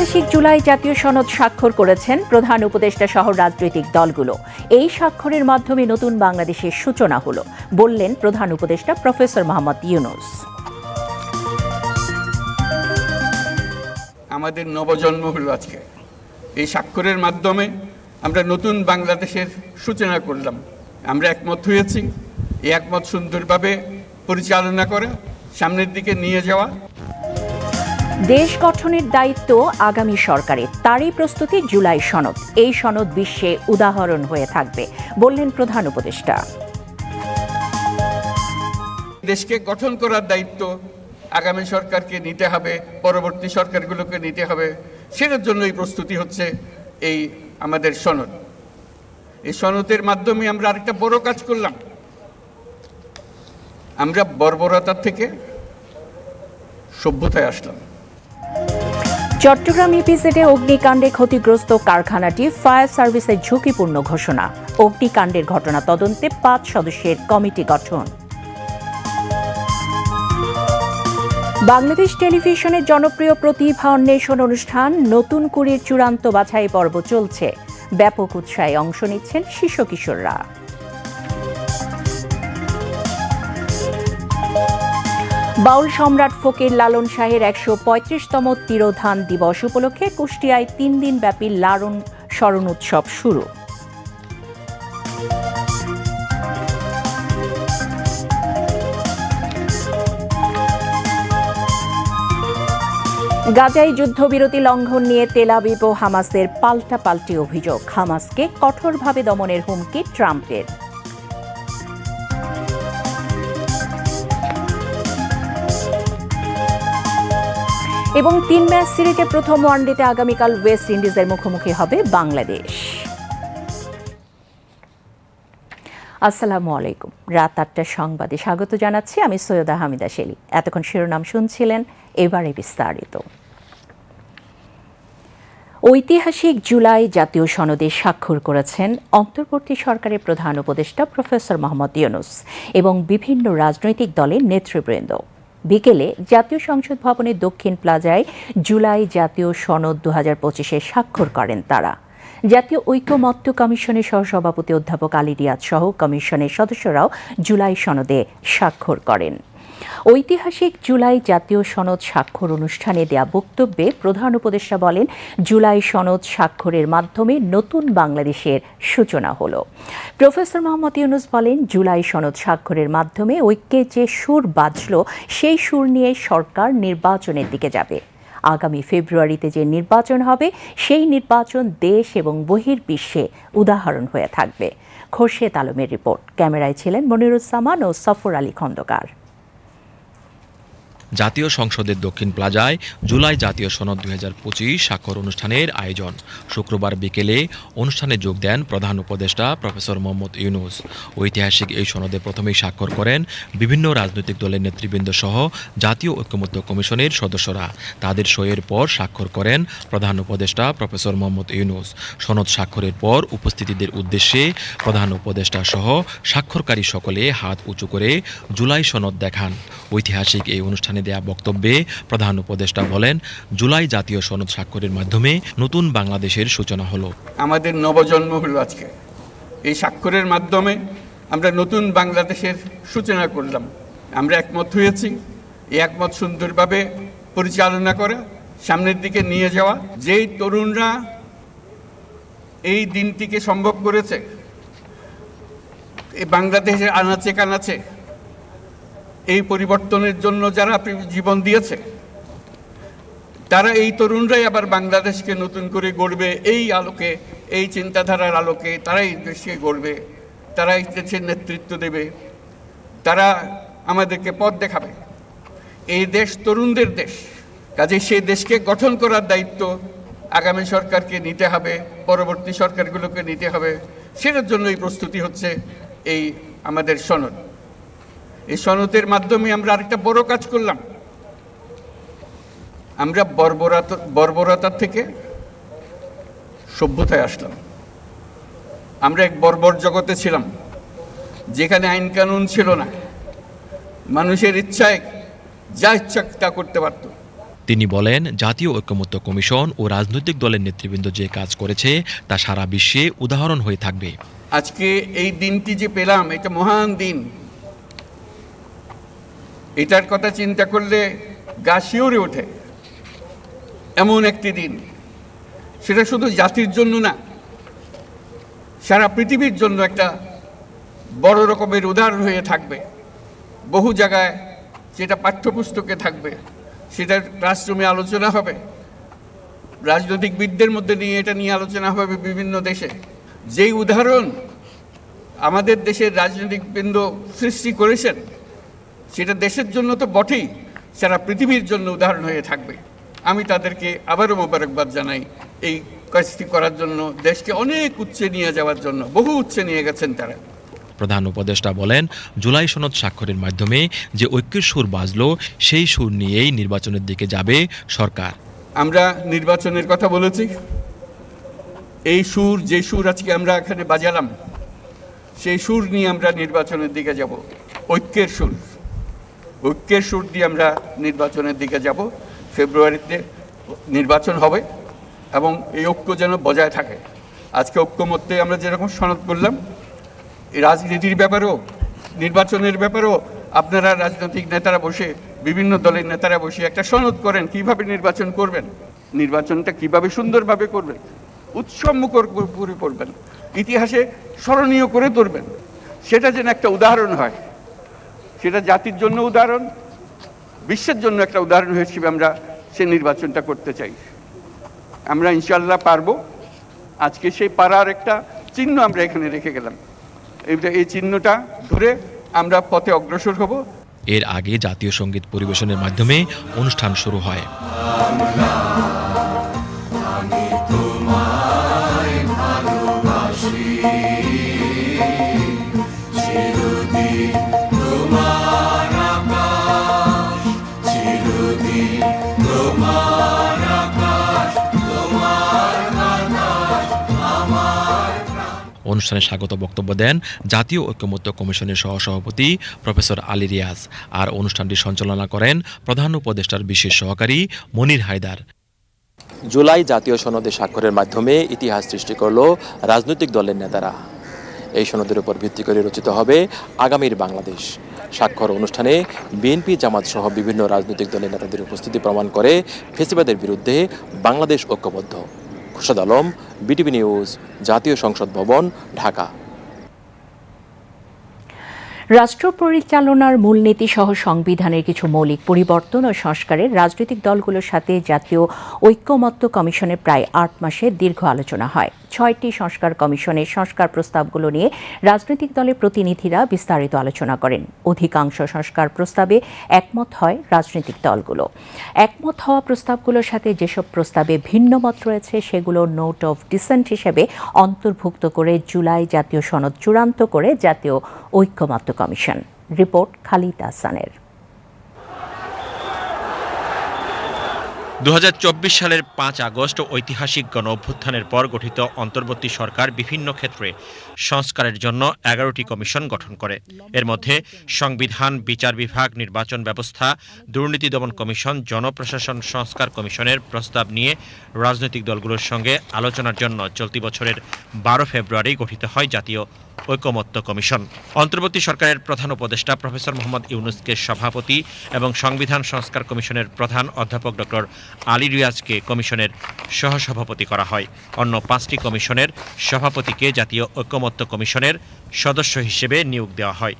ঐতিহাসিক জুলাই জাতীয় সনদ স্বাক্ষর করেছেন প্রধান উপদেষ্টা সহ রাজনৈতিক দলগুলো। এই স্বাক্ষরের মাধ্যমে নতুন বাংলাদেশের সূচনা হলো, বললেন প্রধান উপদেষ্টা প্রফেসর মোহাম্মদ ইউনুস। আমাদের নবজন্ম হলো আজকে। এই স্বাক্ষরের মাধ্যমে আমরা নতুন বাংলাদেশের সূচনা করলাম। আমরা একমত হয়েছি, এই একমত সুন্দরভাবে পরিচালনা করে, সামনের দিকে নিয়ে যাওয়া। দেশ গঠনের দায়িত্ব আগামী সরকারের। তারই প্রস্তুতি জুলাই সনদ। এই সনদ বিশ্বে উদাহরণ হয়ে থাকবে, বললেন প্রধান উপদেষ্টা। দেশকে গঠন করার দায়িত্ব আগামী সরকারকে নিতে হবে, পরবর্তী সরকারগুলোকে নিতে হবে। সেটার জন্য এই প্রস্তুতি হচ্ছে এই আমাদের সনদ। এই সনদের মাধ্যমে আমরা আরেকটা বড় কাজ করলাম। আমরা বর্বরতার থেকে সভ্যতায় আসলাম। চট্টগ্রাম ইপিজেডে অগ্নিকাণ্ডে ক্ষতিগ্রস্ত কারখানাটি ফায়ার সার্ভিসের ঝুঁকিপূর্ণ ঘোষণা। অগ্নিকাণ্ডের ঘটনা তদন্তে পাঁচ সদস্যের কমিটি গঠন। বাংলাদেশ টেলিভিশনের জনপ্রিয় প্রতিভা অন্বেষণ অনুষ্ঠান নতুন কুড়ির চূড়ান্ত বাছাই পর্ব চলছে। ব্যাপক উৎসাহে অংশ নিচ্ছেন শিশু কিশোররা। বাউল সম্রাট ফকির লালন শাহের একশো পঁয়ত্রিশতম তিরোধান দিবস উপলক্ষে কুষ্টিয়ায় তিন দিন ব্যাপী লালন স্মরণ উৎসব শুরু। গাজায় যুদ্ধবিরতি লঙ্ঘন নিয়ে তেলাবিব ও হামাসের পাল্টা পাল্টি অভিযোগ। হামাসকে কঠোরভাবে দমনের হুমকি ট্রাম্পের। এবং তিন ম্যাচ সিরিজে প্রথম ওয়ানডেতে আগামীকাল ওয়েস্ট ইন্ডিজের মুখোমুখি হবে বাংলাদেশ। আসসালামু আলাইকুম। রাত আটটার সংবাদে স্বাগত জানাচ্ছি আমি সৈয়দা হামিদা শেলি এতক্ষণ শিরোনাম শুনছিলেন, এবারে বিস্তারিত। ঐতিহাসিক জুলাই জাতীয় সনদে স্বাক্ষর করেছেন অন্তর্বর্তী সরকারের প্রধান উপদেষ্টা প্রফেসর মোহাম্মদ ইউনুস এবং বিভিন্ন রাজনৈতিক দলের নেতৃবৃন্দ। বিকেলে জাতীয় সংসদ ভবনের দক্ষিণ প্লাজায় জুলাই জাতীয় সনদ দু হাজার পঁচিশে স্বাক্ষর করেন তারা। জাতীয় ঐক্যমত্য কমিশনের সহসভাপতি অধ্যাপক আলী রিয়াদ সহ কমিশনের সদস্যরাও জুলাই সনদে স্বাক্ষর করেন। ঐতিহাসিক জুলাই জাতীয় সনদ স্বাক্ষর অনুষ্ঠানে দেয়া বক্তব্যে প্রধান উপদেষ্টা বলেন, জুলাই সনদ স্বাক্ষরের মাধ্যমে নতুন বাংলাদেশের সূচনা হল। প্রফেসর মোহাম্মদ ইউনুস বলেন, জুলাই সনদ স্বাক্ষরের মাধ্যমে ঐক্যে যে সুর বাজল, সেই সুর নিয়ে সরকার নির্বাচনের দিকে যাবে। আগামী ফেব্রুয়ারিতে যে নির্বাচন হবে, সেই নির্বাচন দেশ এবং বহির্বিশ্বে উদাহরণ হয়ে থাকবে। খোরশেদ আলমের রিপোর্ট। ক্যামেরায় ছিলেন মনিরুজ্জামান ও সফর আলী খন্দকার। জাতীয় সংসদের দক্ষিণ প্লাজায় জুলাই জাতীয় সনদ দু হাজার পঁচিশ স্বাক্ষর অনুষ্ঠানের আয়োজন। শুক্রবার বিকেলে অনুষ্ঠানে যোগ দেন প্রধান উপদেষ্টা প্রফেসর মোহাম্মদ ইউনুস। ঐতিহাসিক এই সনদে প্রথমেই স্বাক্ষর করেন বিভিন্ন রাজনৈতিক দলের নেতৃবৃন্দ সহ জাতীয় ঐক্যমত্য কমিশনের সদস্যরা। তাদের সইয়ের পর স্বাক্ষর করেন প্রধান উপদেষ্টা প্রফেসর মোহাম্মদ ইউনুস। সনদ স্বাক্ষরের পর উপস্থিতিদের উদ্দেশ্যে প্রধান উপদেষ্টা সহ স্বাক্ষরকারী সকলে হাত উঁচু করে জুলাই সনদ দেখান। ঐতিহাসিক এই অনুষ্ঠানে দেয়া বক্তব্যে প্রধান উপদেষ্টা বলেন, জুলাই জাতীয় সনদ স্বাক্ষরের মাধ্যমে নতুন বাংলাদেশের সূচনা হলো। আমাদের নবজন্ম হলো আজকে। এই স্বাক্ষরের মাধ্যমে আমরা নতুন বাংলাদেশের সূচনা করলাম। আমরা একমত হয়েছি, এই একমত সুন্দরভাবে পরিচালনা করে, সামনের দিকে নিয়ে যাওয়া। যেই তরুণরা এই দিনটিকে সম্ভব করেছে বাংলাদেশের আনাচে কানাচে এই পরিবর্তনের জন্য যারা জীবন দিয়েছে, তারা এই তরুণরাই আবার বাংলাদেশকে নতুন করে গড়বে। এই আলোকে, এই চিন্তাধারার আলোকে তারাই দেশকে গড়বে, তারাই দেশের নেতৃত্ব দেবে, তারা আমাদেরকে পথ দেখাবে। এই দেশ তরুণদের দেশ, কাজে সেই দেশকে গঠন করার দায়িত্ব আগামী সরকারকে নিতে হবে, পরবর্তী সরকারগুলোকে নিতে হবে। সেটার জন্য এই প্রস্তুতি হচ্ছে এই আমাদের সনদ। এই সনদের মাধ্যমে আমরা আরেকটা বড় কাজ করলাম। আমরা বর্বরতা বর্বরতার থেকে সভ্যতায় আসলাম। আমরা এক বর্বর জগতে ছিলাম যেখানে আইন কানুন ছিল না। মানুষের ইচ্ছায় যা ইচ্ছা তা করতে পারত। তিনি বলেন জাতীয় ঐক্যমত্য কমিশন ও রাজনৈতিক দলের নেতৃবৃন্দ যে কাজ করেছে তা সারা বিশ্বে উদাহরণ হয়ে থাকবে। আজকে এই দিনটি যে পেলাম এটা মহান দিন। এটার কথা চিন্তা করলে গা শিওরে ওঠে। এমন একটি দিন। সেটা শুধু জাতির জন্য না, সারা পৃথিবীর জন্য একটা বড় রকমের উদাহরণ হয়ে থাকবে। বহু জায়গায় যেটা পাঠ্যপুস্তকে থাকবে সেটা ক্লাসরুমে আলোচনা হবে। রাজনৈতিকবিদদের মধ্যে নিয়ে এটা নিয়ে আলোচনা হবে বিভিন্ন দেশে। যেই উদাহরণ আমাদের দেশের রাজনৈতিক বৃন্দ সৃষ্টি করেছেন সেটা দেশের জন্য তো বটেই সারা পৃথিবীর জন্য উদাহরণ হয়ে থাকবে। আমি তাদেরকে আবারও মোবারকবাদ জানাই এই কাজটি করার জন্য দেশকে অনেক উচ্চে নিয়ে যাওয়ার জন্য বহু উচ্চে নিয়ে গেছেন তারা। প্রধান উপদেষ্টা বলেন জুলাই সনদ স্বাক্ষরের মাধ্যমে যে ঐক্যের সুর বাজলো সেই সুর নিয়েই নির্বাচনের দিকে যাবে সরকার। আমরা নির্বাচনের কথা বলেছি। এই সুর যে সুর আজকে আমরা এখানে বাজালাম সেই সুর নিয়ে আমরা নির্বাচনের দিকে যাব। ঐক্যের সুর। ঐক্যের সুর দিয়ে আমরা নির্বাচনের দিকে যাব। ফেব্রুয়ারিতে নির্বাচন হবে এবং এই ঐক্য যেন বজায় থাকে। আজকে ঐক্য ঐক্যমত্যে আমরা যেরকম সনদ করলাম রাজনীতির ব্যাপারেও, নির্বাচনের ব্যাপারেও আপনারা রাজনৈতিক নেতারা বসে, বিভিন্ন দলের নেতারা বসে একটা সনদ করেন, কীভাবে নির্বাচন করবেন, নির্বাচনটা কীভাবে সুন্দরভাবে করবেন উৎসবমুখর করে করবেন ইতিহাসে স্মরণীয় করে তুলবেন। সেটা যেন একটা উদাহরণ হয়। সেটা জাতির জন্য উদাহরণ বিশ্বের জন্য একটা উদাহরণ হিসেবে আমরা সে নির্বাচনটা করতে চাই। আমরা ইনশাল্লাহ পারব। আজকে সেই পাড়ার একটা চিহ্ন আমরা এখানে রেখে গেলাম। এই চিহ্নটা ধরে আমরা পথে অগ্রসর হব। এর আগে জাতীয় সংগীত পরিবেশনের মাধ্যমে অনুষ্ঠান শুরু হয়। অনুষ্ঠানে স্বাগত বক্তব্য দেন জাতীয় ঐক্যমত্য কমিশনের সহসভাপতি প্রফেসর আলী রিয়াজ। আর অনুষ্ঠানটি সঞ্চালনা করেন প্রধান উপদেষ্টার বিশেষ সহকারী মনির হায়দার। জুলাই জাতীয় সনদে স্বাক্ষরের মাধ্যমে ইতিহাস সৃষ্টি করল রাজনৈতিক দলের নেতারা। এই সনদের উপর ভিত্তি করে রচিত হবে আগামীর বাংলাদেশ। স্বাক্ষর অনুষ্ঠানে বিএনপি, জামাত সহ বিভিন্ন রাজনৈতিক দলের নেতাদের উপস্থিতি প্রমাণ করে ফেসিবাদের বিরুদ্ধে বাংলাদেশ ঐক্যবদ্ধ। খুরশাদ আলম, বিটিভি নিউজ, জাতীয় সংসদ ভবন, ঢাকা। রাষ্ট্র পরিচালনার মূলনীতি সহ সংবিধানের কিছু মৌলিক পরিবর্তন ও সংস্কারে রাজনৈতিক দলগুলোর সাথে জাতীয় ঐক্যমত্য কমিশনের প্রায় আট মাসে দীর্ঘ আলোচনা হয়। ছয়টি সংস্কার কমিশনের সংস্কার প্রস্তাবগুলো নিয়ে রাজনৈতিক দলের প্রতিনিধিরা বিস্তারিত আলোচনা করেন। অধিকাংশ সংস্কার প্রস্তাবে একমত হয় রাজনৈতিক দলগুলো। একমত হওয়া প্রস্তাবগুলোর সাথে যেসব প্রস্তাবে ভিন্ন মত রয়েছে, সেগুলো নোট অফ ডিসেন্ট হিসেবে অন্তর্ভুক্ত করে জুলাই জাতীয় সনদ চূড়ান্ত করে জাতীয় ঐক্যমত্য কমিশন। রিপোর্ট খালিদ আহসানের। দু হাজার চব্বিশ সালের পাঁচ আগস্ট ঐতিহাসিক গণ অভ্যুত্থানের পর গঠিত অন্তর্বর্তী সরকার বিভিন্ন ক্ষেত্রে সংস্কারের জন্য এগারোটি কমিশন গঠন করে। এর মধ্যে সংবিধান, বিচার বিভাগ, নির্বাচন ব্যবস্থা, দুর্নীতি দমন কমিশন, জনপ্রশাসন সংস্কার কমিশনের প্রস্তাব নিয়ে রাজনৈতিক দলগুলোর সঙ্গে আলোচনার জন্য চলতি বছরের বারো ফেব্রুয়ারি গঠিত হয় জাতীয় ঐকমত্য কমিশন। অন্তর্বর্তী সরকারের প্রধান উপদেষ্টা প্রফেসর মোহাম্মদ ইউনুসকে সভাপতি এবং সংবিধান সংস্কার কমিশনের প্রধান অধ্যাপক ডক্টর আলী রিয়াজকে কমিশনের সহসভাপতি করা হয়। অন্য পাঁচটি কমিশনের সভাপতিকে জাতীয় ঐকমত্য কমিশনের সদস্য হিসেবে নিয়োগ দেওয়া হয়।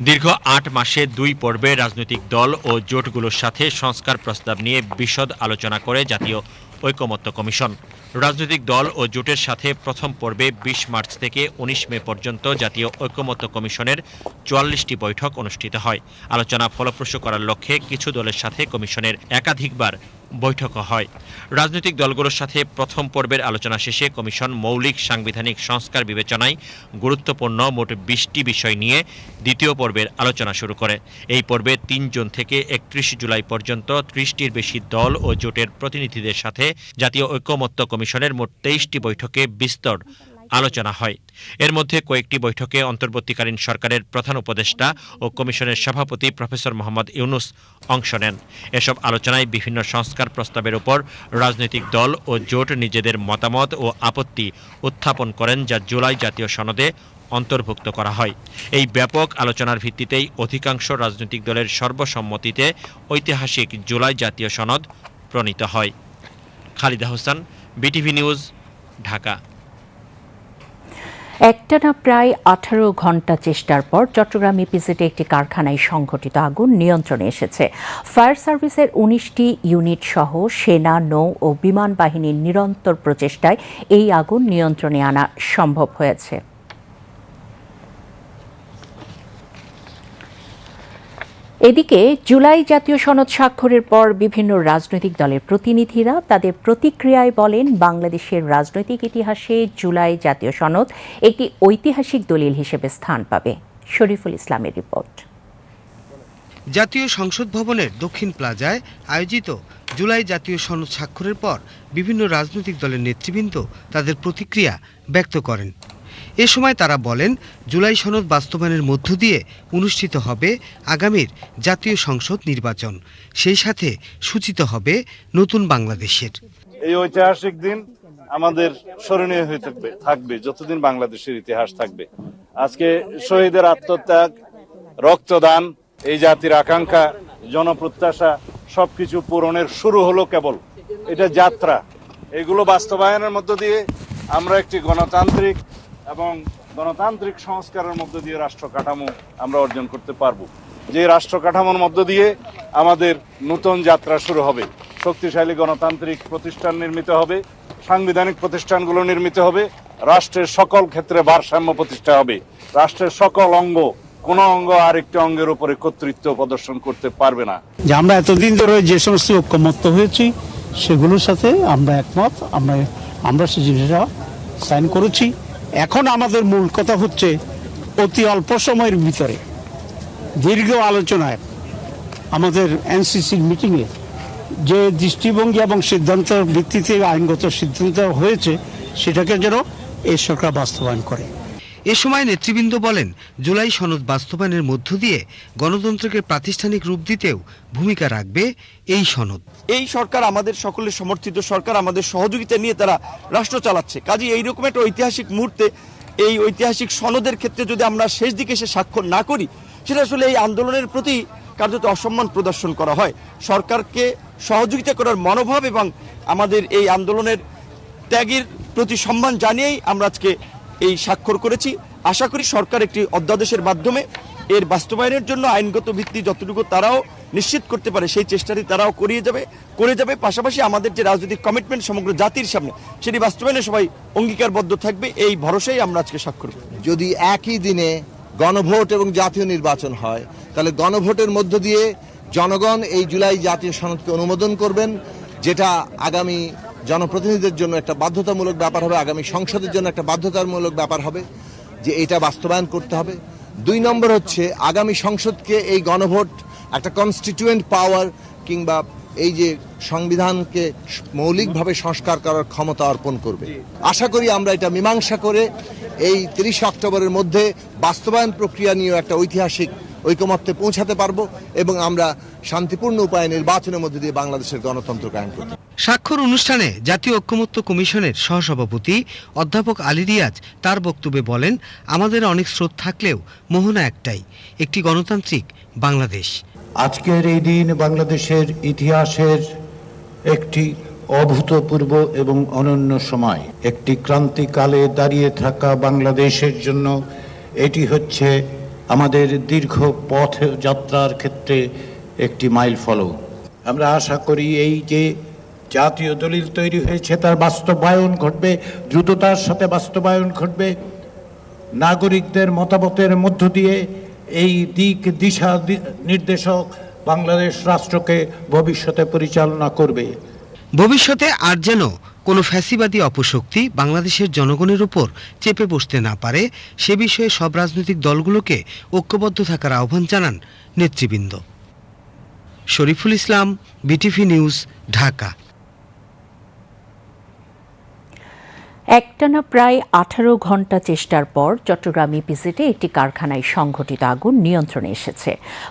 দীর্ঘ আট মাসে দুই পর্বে রাজনৈতিক দল ও জোটগুলোর সাথে সংস্কার প্রস্তাব নিয়ে বিশদ আলোচনা করে জাতীয় ঐকমত্য কমিশন। রাজনৈতিক দল ও জোটের সাথে প্রথম পর্বে বিশ মার্চ থেকে উনিশ মে পর্যন্ত জাতীয় ঐক্যমত্য কমিশনের চুয়াল্লিশটি বৈঠক অনুষ্ঠিত হয়। আলোচনা ফলপ্রসূ করার লক্ষ্যে কিছু দলের সাথে কমিশনের একাধিকবার বৈঠকও হয়। রাজনৈতিক দলগুলোর সাথে প্রথম পর্বের আলোচনা শেষে কমিশন মৌলিক সাংবিধানিক সংস্কার বিবেচনায় গুরুত্বপূর্ণ মোট বিশটি বিষয় নিয়ে দ্বিতীয় পর্বের আলোচনা শুরু করে। এই পর্বে তিন জুন থেকে একত্রিশ জুলাই পর্যন্ত ত্রিশটির বেশি দল ও জোটের প্রতিনিধিদের সাথে জাতীয় ঐক্যমত্য কমিশনের মোট তেইশটি বৈঠকে বিস্তর আলোচনা হয়। এর মধ্যে কয়েকটি বৈঠকে অন্তর্বর্তীকালীন সরকারের প্রধান উপদেষ্টা ও কমিশনের সভাপতি প্রফেসর মোহাম্মদ ইউনুস অংশ নেন। এসব আলোচনায় বিভিন্ন সংস্কার প্রস্তাবের উপর রাজনৈতিক দল ও জোট নিজেদের মতামত ও আপত্তি উত্থাপন করেন যা জুলাই জাতীয় সনদে অন্তর্ভুক্ত করা হয়। এই ব্যাপক আলোচনার ভিত্তিতেই অধিকাংশ রাজনৈতিক দলের সর্বসম্মতিতে ঐতিহাসিক জুলাই জাতীয় সনদ প্রণীত হয়। Khalida Hossain, BTV news, Dhaka. একটানা প্রায় আঠারো ঘণ্টা চেষ্টার পর চট্টগ্রাম ইপিজেটে একটি কারখানায় সংঘটিত আগুন নিয়ন্ত্রণে এসেছে। ফায়ার সার্ভিসের উনিশটি ইউনিট সহ সেনা, নৌ ও বিমান বাহিনীর নিরন্তর প্রচেষ্টায় এই আগুন নিয়ন্ত্রণে আনা সম্ভব হয়েছে। এদিকে জুলাই জাতীয় সনদ স্বাক্ষরের পর বিভিন্ন রাজনৈতিক দলের প্রতিনিধিরা তাদের প্রতিক্রিয়ায় বলেন, বাংলাদেশের রাজনৈতিক ইতিহাসে জুলাই জাতীয় সনদ একটি ঐতিহাসিক দলিল হিসেবে স্থান পাবে। শরীফুল ইসলামের রিপোর্ট। জাতীয় সংসদ ভবনের দক্ষিণ প্লাজায় আয়োজিত জুলাই জাতীয় সনদ স্বাক্ষরের পর বিভিন্ন রাজনৈতিক দলের নেতৃবৃন্দ তাদের প্রতিক্রিয়া ব্যক্ত করেন। এ সময় তারা বলেন, জুলাই সনদ বাস্তবায়নের মধ্য দিয়ে অনুষ্ঠিত হবে আগামীর জাতীয় সংসদ নির্বাচন। সেই সাথে সূচিত হবে নতুন বাংলাদেশের। এই ঐতিহাসিক দিন আমাদের স্মরণীয় হয়ে থাকবে থাকবে, যতদিন বাংলাদেশের ইতিহাস থাকবে। আজকে শহীদের আত্মত্যাগ, রক্তদান, এই জাতির আকাঙ্ক্ষা, জনপ্রত্যাশা, সবকিছু পূরণের শুরু হলো কেবল। এটা যাত্রা। এগুলো বাস্তবায়নের মধ্য দিয়ে আমরা একটি গণতান্ত্রিক এবং গণতান্ত্রিক সংস্কারের মধ্য দিয়ে রাষ্ট্র কাঠামো আমরা অর্জন করতে পারব। যে রাষ্ট্র কাঠামোর মধ্য দিয়ে আমাদের নতুন যাত্রা শুরু হবে, শক্তিশালী গণতান্ত্রিক প্রতিষ্ঠান নির্মিত হবে, সাংবিধানিক প্রতিষ্ঠানগুলো নির্মিত হবে, রাষ্ট্রের সকল ক্ষেত্রে ভারসাম্য প্রতিষ্ঠা হবে। রাষ্ট্রের সকল অঙ্গ, কোন অঙ্গ আরেকটি অঙ্গের উপরে কর্তৃত্ব প্রদর্শন করতে পারবে না। যে আমরা এতদিন ধরে যে সমস্ত ঐক্যমত্য হয়েছি, সেগুলোর সাথে আমরা একমত। আমরা আমরা সেই জিনিসটা সাইন করেছি। এখন আমাদের মূল কথা হচ্ছে অতি অল্প সময়ের ভিতরে, দীর্ঘ আলোচনায় আমাদের এনসিসির মিটিংয়ে যে দৃষ্টিভঙ্গি এবং সিদ্ধান্তের ভিত্তিতে আইনগত সিদ্ধান্ত হয়েছে, সেটাকে যেন এই সরকার বাস্তবায়ন করে। এ সময় নেতৃবৃন্দ বলেন, জুলাই সনদ বাস্তবায়নের মধ্য দিয়ে গণতন্ত্রকে প্রাতিষ্ঠানিক রূপ দিতেও ভূমিকা রাখবে এই সনদ। এই সরকার আমাদের সকলের সমর্থিত সরকার, আমাদের সহযোগিতা নিয়ে তারা রাষ্ট্র চালাচ্ছে। কাজে এইরকম একটা ঐতিহাসিক মুহূর্তে, এই ঐতিহাসিক সনদের ক্ষেত্রে যদি আমরা শেষ দিকে এসে স্বাক্ষর না করি, সেটা আসলে এই আন্দোলনের প্রতি কার্যত অসম্মান প্রদর্শন করা হয়। সরকারকে সহযোগিতা করার মনোভাব এবং আমাদের এই আন্দোলনের ত্যাগের প্রতি সম্মান জানিয়েই আমরা আজকে এই স্বাক্ষর করেছি। আশা করি সরকার একটি অধ্যাদেশের মাধ্যমে এর বাস্তবায়নের জন্য আইনগত ভিত্তি যতটুকু তারাও নিশ্চিত করতে পারে, সেই চেষ্টাটি তারাও করিয়ে যাবে, করে যাবে। পাশাপাশি আমাদের যে রাজনৈতিক কমিটমেন্ট সমগ্র জাতির সামনে, সেটি বাস্তবায়নে সবাই অঙ্গীকারবদ্ধ থাকবে, এই ভরসাই আমরা আজকে স্বাক্ষর যদি একই দিনে গণভোট এবং জাতীয় নির্বাচন হয়, তাহলে গণভোটের মধ্য দিয়ে জনগণ এই জুলাই জাতীয় সনদকে অনুমোদন করবেন, যেটা আগামী জনপ্রতিনিধিদের জন্য একটা বাধ্যতামূলক ব্যাপার হবে, আগামী সংসদের জন্য একটা বাধ্যতামূলক ব্যাপার হবে যে এটা বাস্তবায়ন করতে হবে। দুই নম্বর হচ্ছে, আগামী সংসদকে এই গণভোট, একটা কনস্টিটিউয়েন্ট পাওয়ার কিংবা এই যে সংবিধানকে মৌলিকভাবে সংস্কার করার ক্ষমতা অর্পণ করবে। আশা করি আমরা এটা মীমাংসা করে এই তিরিশে অক্টোবরের মধ্যে বাস্তবায়ন প্রক্রিয়া নিয়ে একটা ঐতিহাসিক ঐকমত্যে পৌঁছাতে পারব এবং আমরা শান্তিপূর্ণ উপায়ে নির্বাচনের মধ্যে দিয়ে বাংলাদেশের গণতন্ত্র কায়েম করতে স্বাক্ষর অনুষ্ঠানে জাতীয় ঐক্যমত্য কমিশনের সহসভাপতি অধ্যাপক আলী রিয়াজ তার বক্তব্যে বলেন, আমাদের অনেক স্রোত থাকলেও মোহনা একটাই, একটি গণতান্ত্রিক বাংলাদেশ। আজকের এই দিন বাংলাদেশের ইতিহাসের একটি অভূতপূর্ব এবং অনন্য সময়। একটি ক্রান্তিকালে দাঁড়িয়ে থাকা বাংলাদেশের জন্য এটি হচ্ছে আমাদের দীর্ঘ পথ যাত্রার ক্ষেত্রে একটি মাইল ফলক আমরা আশা করি এই যে জাতীয় দলিল তৈরি হয়েছে, তার বাস্তবায়ন ঘটবে, দ্রুততার সাথে বাস্তবায়ন ঘটবে। নাগরিকদের মতামতের মধ্য দিয়ে এই দিক দিশা নির্দেশক বাংলাদেশ রাষ্ট্রকে ভবিষ্যতে পরিচালনা করবে। ভবিষ্যতে আর যেন কোনো ফ্যাসিবাদী অপশক্তি বাংলাদেশের জনগণের উপর চেপে বসতে না পারে, সে বিষয়ে সব রাজনৈতিক দলগুলোকে ঐক্যবদ্ধ থাকার আহ্বান জানান নেতৃবৃন্দ। Shariful Islam, BTV news, Dhaka. একটানা প্রায় আঠারো ঘণ্টা চেষ্টার পর চট্টগ্রাম ইপিজেডে একটি কারখানায় সংঘটিত আগুন নিয়ন্ত্রণে এসেছে।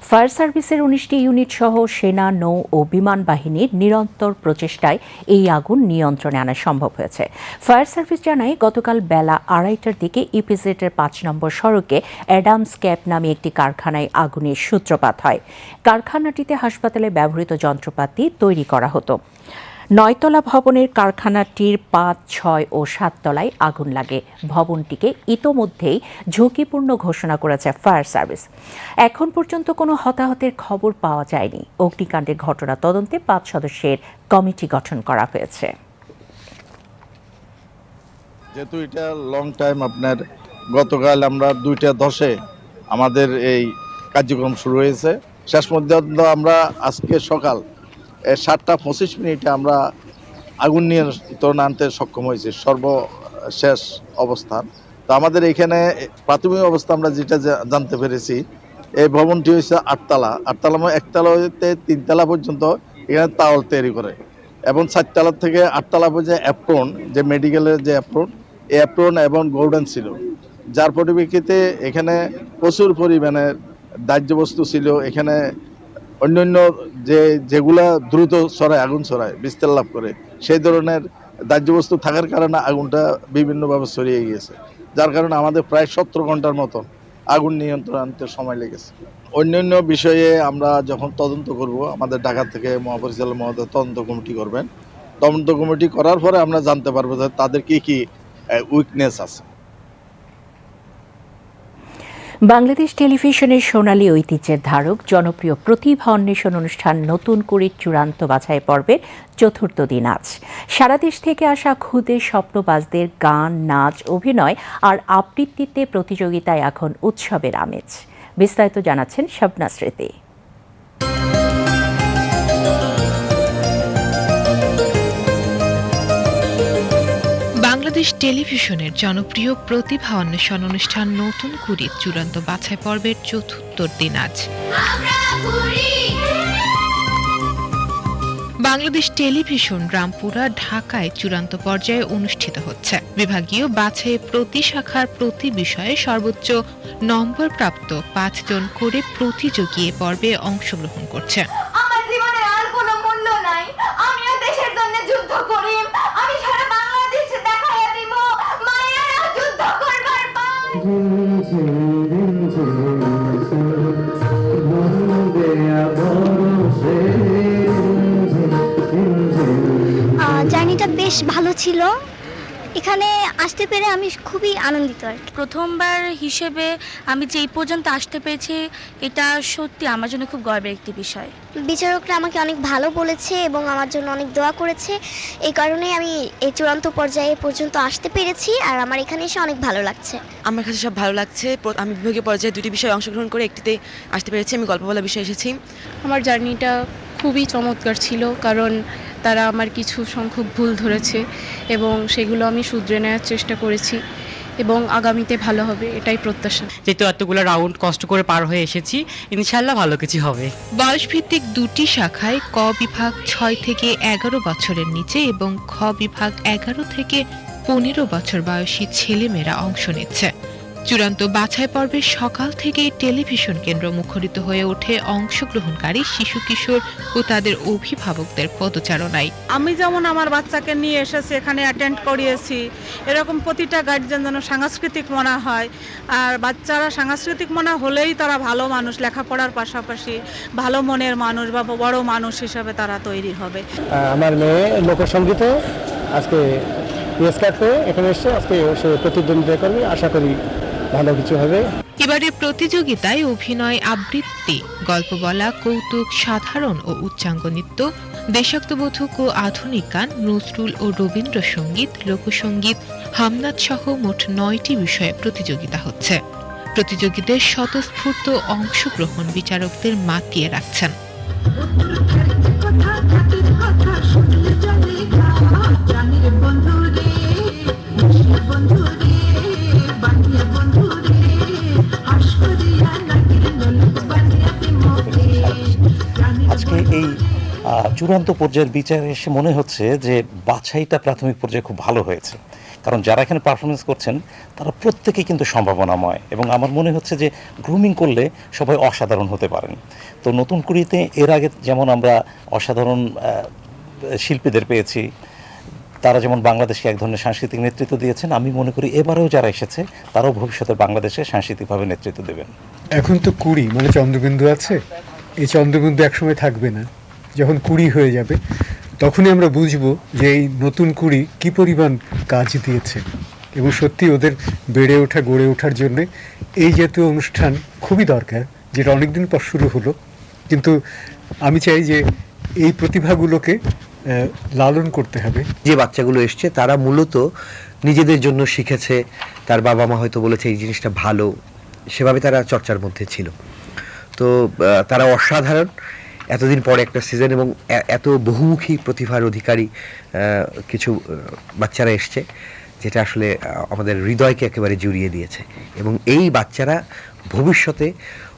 ফায়ার সার্ভিসের উনিশটি ইউনিট সহ সেনা, নৌ ও বিমান বাহিনীর নিরন্তর প্রচেষ্টায় এই আগুন নিয়ন্ত্রণে আনা সম্ভব হয়েছে। ফায়ার সার্ভিস জানায়, গতকাল বেলা আড়াইটার দিকে ইপিজেডের পাঁচ নম্বর সড়কে অ্যাডামস ক্যাপ নামে একটি কারখানায় আগুনের সূত্রপাত হয়। কারখানাটিতে হাসপাতালে ব্যবহৃত যন্ত্রপাতি তৈরি করা হতো। নয়তলা ভবনের কারখানাটির পাঁচ, ছয় ও সাত তলায় আগুন লাগে। ভবনটিকে ইতোমধ্যেই ঝুঁকিপূর্ণ ঘোষণা করেছে ফায়ার সার্ভিস। এখন পর্যন্ত কোনো হতাহতের খবর পাওয়া যায়নি। অগ্নিকাণ্ডের ঘটনা তদন্তে পাঁচ সদস্যের কমিটি গঠন করা হয়েছে। যেহেতু এটা লং টাইম আপনার, গতকাল আমরা দুইটা দশে আমাদের এই কার্যক্রম শুরু হয়েছে। শেষ পর্যন্ত আমরা আজকে সকাল সাতটা পঁচিশ মিনিটে আমরা আগুন নিয়ন্ত্রণ আনতে সক্ষম হয়েছি, সর্বশেষ অবস্থান। তো আমাদের এখানে প্রাথমিক অবস্থা আমরা যেটা জানতে পেরেছি, এই ভবনটি হয়েছে আটতলা। আটতলা মানে একতলা হইতে তিনতলা পর্যন্ত এখানে তাওয়াল তৈরি করে এবং চারতলা থেকে আটতলা পর্যন্ত অ্যাপ্রন যে মেডিকেলের যে অ্যাপ্রন এই অ্যাপ্রন এবং গোল্ডেন ছিল। যার পরিপ্রেক্ষিতে এখানে প্রচুর পরিমাণে দাহ্য বস্তু ছিল। এখানে অন্যান্য যে, যেগুলা দ্রুত ছড়ায়, আগুন ছড়ায়, বিস্তার লাভ করে, সেই ধরনের দাহ্য বস্তু থাকার কারণে আগুনটা বিভিন্নভাবে ছড়িয়ে গিয়েছে। যার কারণে আমাদের প্রায় সতেরো ঘণ্টার মতন আগুন নিয়ন্ত্রণ আনতে সময় লেগেছে। অন্যান্য বিষয়ে আমরা যখন তদন্ত করব, আমাদের ঢাকা থেকে মহাপরিচালক মহোদয় তদন্ত কমিটি করবেন। তদন্ত কমিটি করার পরে আমরা জানতে পারব যে তাদের কি কি উইকনেস আছে। বাংলাদেশ টেলিভিশনের সোনালী ঐতিহ্যের ধারক, জনপ্রিয় প্রতিভা অন্বেষণ অনুষ্ঠান নতুন করে চূড়ান্ত বাছাই পর্বের চতুর্থ দিন আজ। সারা দেশ থেকে আসা খুদে স্বপ্নবাজদের গান, নাচ, অভিনয় আর আবৃত্তিতে প্রতিযোগিতায় এখন উৎসবের আমেজ। বিস্তারিত জানাচ্ছেন শবনা স্মৃতি বাংলাদেশ টেলিভিশনের জনপ্রিয় প্রতিভা অন্বেষণ অনুষ্ঠান নতুন কুড়ির চূড়ান্ত বাছাই পর্বের চতুর্থ দিন আজ। বাংলাদেশ টেলিভিশন রামপুরা ঢাকায় চূড়ান্ত পর্যায়ে অনুষ্ঠিত হচ্ছে। বিভাগীয় বাছাই প্রতি শাখার প্রতি বিষয়ে সর্বোচ্চ নম্বর প্রাপ্ত পাঁচজন করে প্রতিযোগী এ পর্বে অংশগ্রহণ করছে। বেশ ভালো ছিল। এখানে আসতে পেরে আমি খুবই আনন্দিত আর প্রথমবার হিসেবে আমি যে এই পর্যন্ত আসতে পেরেছি এটা সত্যি আমার জন্য খুব গর্বের একটি বিষয়। বিচারকরা আমাকে অনেক ভালো বলেছে এবং আমার জন্য অনেক দোয়া করেছে। এই কারণে আমি এই চূড়ান্ত পর্যায়ে পর্যন্ত আসতে পেরেছি আর আমার এখানে এসে অনেক ভালো লাগছে। আমার কাছে সব ভালো লাগছে। আমি বিভাগীয় পর্যায়ে দুটি বিষয়ে অংশগ্রহণ করে একটিতে আসতে পেরেছি। আমি গল্প বলা বিষয়ে এসেছি। আমার জার্নিটা খুবই চমৎকার ছিল কারণ তারা আমার কিছু সংখ্যক ভুল ধরেছে এবং সেগুলো আমি শুধরে নেওয়ার চেষ্টা করেছি এবং আগামীতে ভালো হবে এটাই প্রত্যাশা। যেহেতু এতগুলো রাউন্ড কষ্ট করে পার হয়ে এসেছি ইনশাল্লাহ ভালো কিছু হবে। বয়সভিত্তিক দুটি শাখায় ক বিভাগ ছয় থেকে এগারো বছরের নিচে এবং খ বিভাগ এগারো থেকে পনেরো বছর বয়সী ছেলেমেয়েরা অংশ নিচ্ছে। চূড়ান্ত বাছাই পর্বের সকাল থেকেই টেলিভিশন কেন্দ্র মুখরিত হয়ে ওঠে অংশগ্রহণকারী শিশু কিশোর ও তাদের অভিভাবকদের পদচারণায়। আমি যেমন আমার বাচ্চাকে নিয়ে এসেছি এখানে অ্যাটেন্ড করিয়েছি এরকম প্রতিটা গার্জিয়ান যেন সাংস্কৃতিক মনা হয়। আর বাচ্চারা সাংস্কৃতিক মনা হলেই তারা ভালো মানুষ লেখাপড়ার পাশাপাশি ভালো মনের মানুষ বা বড় মানুষ হিসাবে তারা তৈরি হবে। আমার মেয়ে লোকসঙ্গীতে আজকে পুরস্কার পেয়ে এখানে এসছে আজকে সে প্রতিদ্বন্দ্বিতা করবে আশা করি ভালো কিছু হবে। এবারের প্রতিযোগিতায় অভিনয় আবৃত্তি গল্প বলা কৌতুক সাধারণ ও উচ্চাঙ্গ নৃত্য দেশাত্মবোধক ও আধুনিক গান নজরুল ও রবীন্দ্রসঙ্গীত লোকসঙ্গীত হামনাদ সহ মোট নয়টি বিষয়ে প্রতিযোগিতা হচ্ছে। প্রতিযোগীদের স্বতঃস্ফূর্ত অংশগ্রহণ বিচারকদের মাতিয়ে রাখছেন। আজকে চূড়ান্ত পর্যায়ের বিচারে এসে মনে হচ্ছে যে বাছাইটা প্রাথমিক পর্যায়ে খুব ভালো হয়েছে। কারণ যারা এখানে পারফরমেন্স করছেন, তারা প্রত্যেকেই কিন্তু সম্ভাবনাময় এবং আমার মনে হচ্ছে যে গ্রুমিং করলে সবাই অসাধারণ হতে পারেন। তো নতুন কুড়িতে এর আগে যেমন আমরা অসাধারণ শিল্পীদের পেয়েছি, তারা যেমন বাংলাদেশকে এক ধরনের সাংস্কৃতিক নেতৃত্ব দিয়েছেন, আমি মনে করি এবারেও যারা এসেছে, তারাও ভবিষ্যতে বাংলাদেশে সাংস্কৃতিকভাবে নেতৃত্ব দেবেন। এখন তো কুড়ি মানে চন্দ্রবিন্দু আছে। এই চন্দ্রবিন্দু একসময় থাকবে না। যখন কুড়ি হয়ে যাবে, তখনই আমরা বুঝব যে এই নতুন কুড়ি কি পরিমাণ কাজ দিয়েছে। এবং সত্যি ওদের বেড়ে ওঠা, গড়ে ওঠার জন্য এই জাতীয় অনুষ্ঠান খুবই দরকার, যেটা অনেকদিন পর শুরু হলো। কিন্তু আমি চাই যে এই প্রতিভাগুলোকে লালন করতে হবে। যে বাচ্চাগুলো এসছে, তারা মূলত নিজেদের জন্য শিখেছে, তার বাবা মা হয়তো বলেছে, এই জিনিসটা ভালো। সেভাবে তারা চর্চার মধ্যে ছিল। তো তারা অসাধারণ। এতদিন পরে একটা সিজন এবং এত বহুমুখী প্রতিভার অধিকারী কিছু বাচ্চারা এসছে, যেটা আসলে আমাদের হৃদয়কে একেবারে জুড়িয়ে দিয়েছে। এবং এই বাচ্চারা ভবিষ্যতে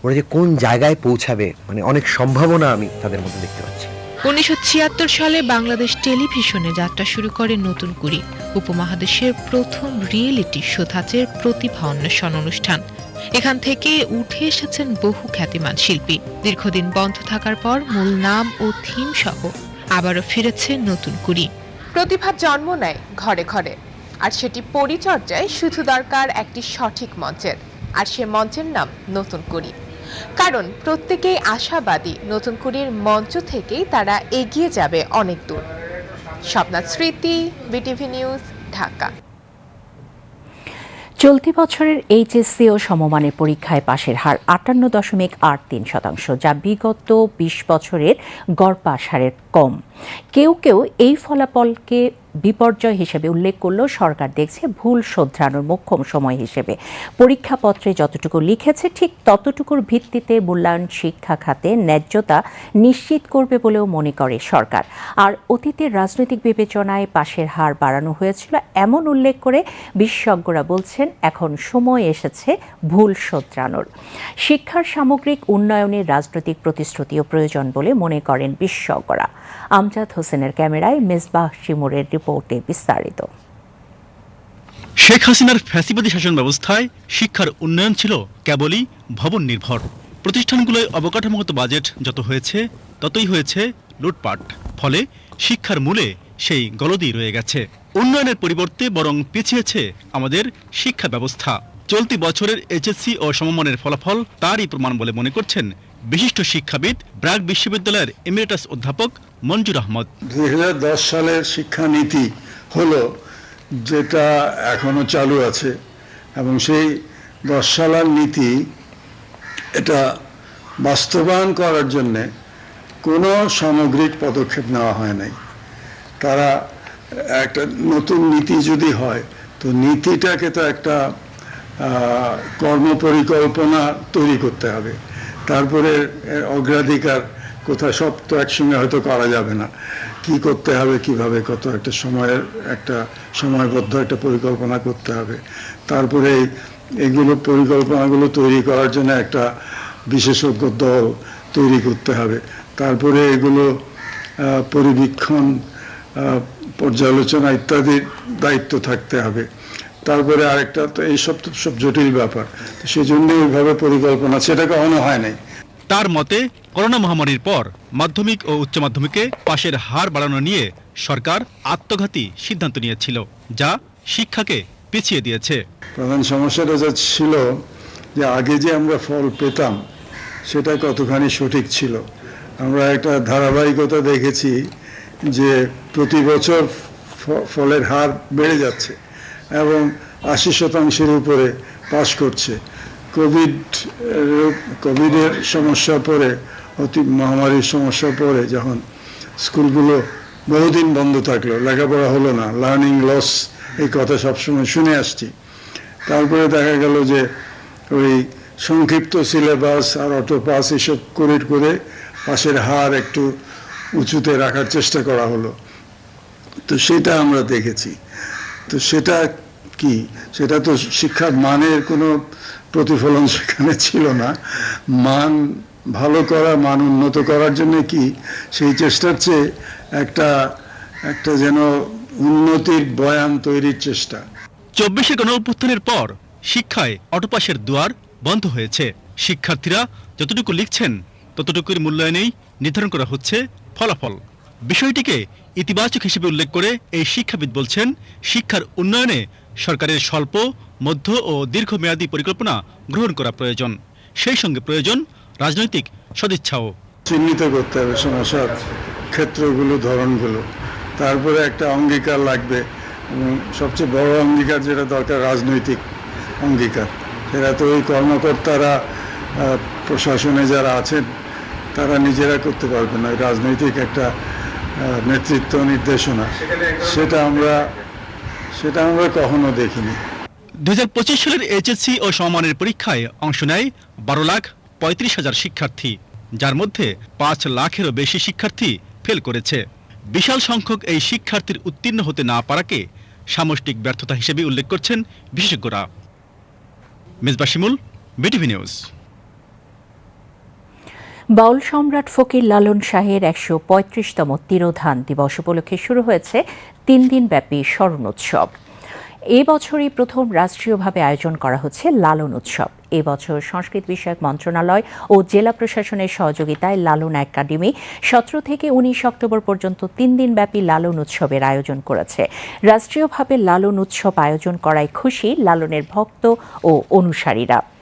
ওরা যে কোন জায়গায় পৌঁছাবে মানে অনেক সম্ভাবনা আমি তাদের মধ্যে দেখতে পাচ্ছি। উনিশশো ছিয়াত্তর সালে বাংলাদেশ টেলিভিশনে যাত্রা শুরু করে নতুন কুড়ি, উপমহাদেশের প্রথম রিয়েলিটি শো ধাঁচের প্রতিভা অন্বেষণ অনুষ্ঠান। এখান থেকে উঠে এসেছেন বহু খ্যাতিমান শিল্পী। দীর্ঘদিন বন্ধ থাকার পর মূল নাম ও থিম সহ আবারও ফিরেছে নতুন কুড়ি। প্রতিভা জন্ম নেয় ঘরে ঘরে, আর সেটি পরিচর্যায় শুধু দরকার একটি সঠিক মঞ্চের, আর সে মঞ্চের নাম নতুন কুড়ি। কারণ প্রত্যেকেই আশাবাদী নতুন কুড়ির মঞ্চ থেকেই তারা এগিয়ে যাবে অনেক দূর। স্বপ্নাথ স্মৃতি, বিটিভি নিউজ, ঢাকা। চলতি বছরের এইচএসসি ও সমমানের পরীক্ষায় পাশের হার আটান্ন দশমিক আট তিন শতাংশ, যা বিগত বিশ বছরের গড় পাশ হারের কম। কেউ কেউ এই ফলাফলকে বিপর্যয় হিসেবে উল্লেখ করলেও সরকার দেখছে ভুল শোধরানোর মোক্ষম সময় হিসেবে। পরীক্ষাপত্রে যতটুকু লিখেছে, ঠিক ততটুকুর ভিত্তিতে মূল্যায়ন শিক্ষা খাতে ন্যায্যতা নিশ্চিত করবে বলেও মনে করে সরকার। আর অতীতের রাজনৈতিক বিবেচনায় পাশের হার বাড়ানো হয়েছিল এমন উল্লেখ করে বিশেষজ্ঞরা বলছেন, এখন সময় এসেছে ভুল শোধরানোর। শিক্ষার সামগ্রিক উন্নয়নের রাজনৈতিক প্রতিশ্রুতিও প্রয়োজন বলে মনে করেন বিশেষজ্ঞরা। আমজাদ হোসেনের ক্যামেরায় মেজবাহ শিমুরের রিপোর্টে বিস্তারিত। শেখ হাসিনার ফ্যাসিবাদী শাসন ব্যবস্থায় শিক্ষার উন্নয়ন ছিল কেবলই ভবন নির্ভর প্রতিষ্ঠানগুলোয় অবকাঠামোগত বাজেট যত হয়েছে, ততই হয়েছে লুটপাট। ফলে শিক্ষার মূলে সেই গলদি রয়ে গেছে। উন্নয়নের পরিবর্তে বরং পিছিয়েছে আমাদের শিক্ষা ব্যবস্থা। চলতি বছরের এইচএসসি ও সমমানের ফলাফল তারই প্রমাণ বলে মনে করছেন বিশিষ্ট শিক্ষাবিদ ব্র্যাক বিশ্ববিদ্যালয়ের এমিরেটাস অধ্যাপক মঞ্জুর আহমদ। দুই হাজার দশ সালের শিক্ষানীতি হলো, যেটা এখনও চালু আছে, এবং সেই দশ সালার নীতি, এটা বাস্তবায়ন করার জন্যে কোনো সামগ্রিক পদক্ষেপ নেওয়া হয় নাই। তারা একটা নতুন নীতি যদি হয়, তো নীতিটাকে তো একটা কর্মপরিকল্পনা তৈরি করতে হবে। তারপরে অগ্রাধিকার কোথায়, সব তো একসঙ্গে হয়তো করা যাবে না। কি করতে হবে, কীভাবে, কত একটা সময়ের, একটা সময়বদ্ধ একটা পরিকল্পনা করতে হবে। তারপরে এগুলো পরিকল্পনাগুলো তৈরি করার জন্য একটা বিশেষজ্ঞ দল তৈরি করতে হবে। তারপরে এগুলো পরিবীক্ষণ পর্যালোচনা ইত্যাদির দায়িত্ব থাকতে হবে। তারপরে আরেকটা তো এইসব তো সব জটিল ব্যাপার। সেই জন্য ওইভাবে পরিকল্পনা সেটা কখনো হয় নাই। তার মতে করোনা মহামারীর পর মাধ্যমিক ও উচ্চ মাধ্যমিকে পাশের হার বাড়ানো নিয়ে সরকার আত্মঘাতী সিদ্ধান্ত নিয়েছিল যা শিক্ষাকে পিছিয়ে দিয়েছে। প্রধান সমস্যাটা যা ছিল যে আগে যে আমরা ফল পেতাম সেটা কতখানি সঠিক ছিল। আমরা একটা ধারাবাহিকতা দেখেছি যে প্রতি বছর ফলের হার বেড়ে যাচ্ছে। এবং আশি শতাংশের উপরে পাশ করছে। কোভিড কোভিডের সমস্যা পরে, অতি মহামারীর সমস্যা পরে যখন স্কুলগুলো বহুদিন বন্ধ থাকল, লেখাপড়া হলো না লার্নিং লস এই কথা সবসময় শুনে আসছি। তারপরে দেখা গেল যে ওই সংক্ষিপ্ত সিলেবাস আর অটো পাস এসব করে করে পাশের হার একটু উঁচুতে রাখার চেষ্টা করা হলো। তো সেটা আমরা দেখেছি। তো সেটা কি? সেটা তো শিক্ষার মানের কোনো প্রতিফলন সেখানে ছিল না। মান ভালো করা, মান উন্নত করার জন্য কি সেই চেষ্টার চেয়ে একটা একটা যেন উন্নতির বয়ান তৈরির চেষ্টা। চব্বিশে গণঅভ্যুত্থানের পর শিক্ষায় অটোপাসের দুয়ার বন্ধ হয়েছে। শিক্ষার্থীরা যতটুকু লিখছেন, ততটুকুর মূল্যায়নেই নির্ধারণ করা হচ্ছে ফলাফল। বিষয়টিকে ইতিবাচক হিসেবে উল্লেখ করে এই শিক্ষাবিদ বলছেন, শিক্ষার উন্নয়নে সরকারের স্বল্প, মধ্য ও দীর্ঘমেয়াদী পরিকল্পনা গ্রহণ করা প্রয়োজন। সেই সঙ্গে প্রয়োজন রাজনৈতিক সদিচ্ছাও। চিহ্নিত করতে হবে সমস্যার ক্ষেত্রগুলো, ধরনগুলো। তারপরে একটা অঙ্গীকার লাগবে। সবচেয়ে বড় অঙ্গীকার যেটা দরকার, রাজনৈতিক অঙ্গীকার। সেটা তো ওই কর্মকর্তারা প্রশাসনে যারা আছেন, তারা নিজেরা করতে পারবে না। রাজনৈতিক একটা নেতৃত্ব নির্দেশনা। সেটা আমরা সেটা আমরা কখনো দেখিনি। পঁচিশ সালের এইচএসসি ও সমমানের পরীক্ষায় অংশ নেয় বারো লাখ পঁয়ত্রিশ হাজার শিক্ষার্থী, যার মধ্যে পাঁচ লাখেরও বেশি শিক্ষার্থী ফেল করেছে। বিশাল সংখ্যক এই শিক্ষার্থীর উত্তীর্ণ হতে না পারাকে সামষ্টিক ব্যর্থতা হিসেবে উল্লেখ করছেন বিশেষজ্ঞরা। Mezba Shimul, BTV news. বাউল সম্রাট ফকির লালন শাহের একশো পঁয়ত্রিশতম তিরোধান দিবস উপলক্ষে শুরু হয়েছে তিন দিনব্যাপী স্মরণোৎসব এ বছরই প্রথম রাষ্ট্রীয়ভাবে আয়োজন করা হচ্ছে লালন উৎসব। এবছর সংস্কৃত বিষয়ক মন্ত্রণালয় ও জেলা প্রশাসনের সহযোগিতায় লালন একাডেমি সতেরো থেকে উনিশ অক্টোবর পর্যন্ত তিন দিনব্যাপী লালন উৎসবের আয়োজন করেছে। রাষ্ট্রীয়ভাবে লালন উৎসব আয়োজন করায় খুশি লালনের ভক্ত ও অনুসারীরা।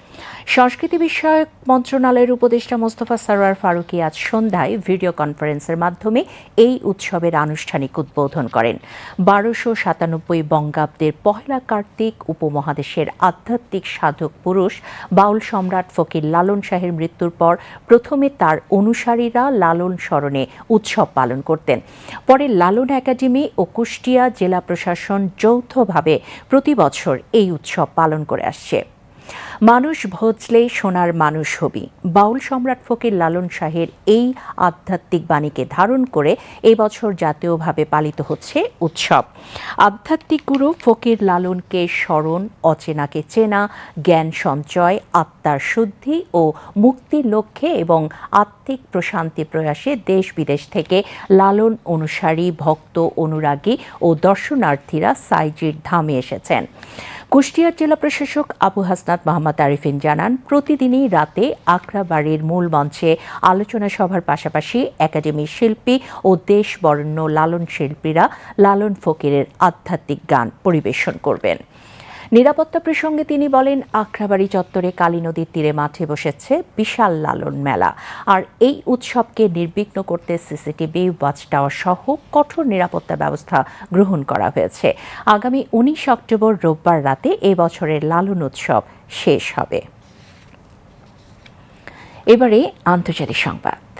সংস্কৃতি বিষয়ক মন্ত্রণালয়ের উপদেষ্টা মোস্তফা সরোয়ার ফারুকি আজ সন্ধ্যায় ভিডিও কনফারেন্সের মাধ্যমে এই উৎসবের আনুষ্ঠানিক উদ্বোধন করেন। বারোশো সাতানব্বই বঙ্গাব্দের পহেলা কার্তিক উপমহাদেশের আধ্যাত্মিক সাধক পুরুষ বাউল সম্রাট ফকির লালন শাহের মৃত্যুর পর প্রথমে তার অনুসারীরা লালন স্মরণে উৎসব পালন করতেন। পরে লালন একাডেমি ও কুষ্টিয়া জেলা প্রশাসন যৌথভাবে প্রতি বছর এই উৎসব পালন করে আসছে। মানুষ ভজলে সোনার মানুষ হবি। বাউল সম্রাট ফকির লালন শাহের এই আধ্যাত্মিক বাণীকে ধারণ করে এবছর জাতীয়ভাবে পালিত হচ্ছে উৎসব। আধ্যাত্মিক গুরু ফকির লালনকে স্মরণ, অচেনাকে চেনা, জ্ঞান সঞ্চয়, আত্মার শুদ্ধি ও মুক্তির লক্ষ্যে এবং আত্মিক প্রশান্তি প্রয়াসে দেশ বিদেশ থেকে লালন অনুসারী, ভক্ত, অনুরাগী ও দর্শনার্থীরা সাইজির ধামে এসেছেন। কুষ্টিয়ার জেলা প্রশাসক আবু হাসনাত মোহাম্মদ আরিফিন জানান, প্রতিদিনই রাতে আগ্রাবাড়ির মূল মঞ্চে আলোচনা সভার পাশাপাশি একাডেমির শিল্পী ও দেশ লালন শিল্পীরা লালন ফকিরের আধ্যাত্মিক গান পরিবেশন করবেন। নিরাপত্তা প্রসঙ্গে তিনি বলেন, আখড়াবাড়ি চত্বরে কালী নদীর তীরে মাঠে বসেছে বিশাল লালন মেলা। আর এই উৎসবকে নির্বিঘ্ন করতে সিসিটিভি ওয়াচ টাওয়ার সহ কঠোর নিরাপত্তা ব্যবস্থা গ্রহণ করা হয়েছে। আগামী উনিশ অক্টোবর রোববার রাতে এ বছরের লালন উৎসব শেষ হবে। এবারে আন্তর্জাতিক সংবাদ।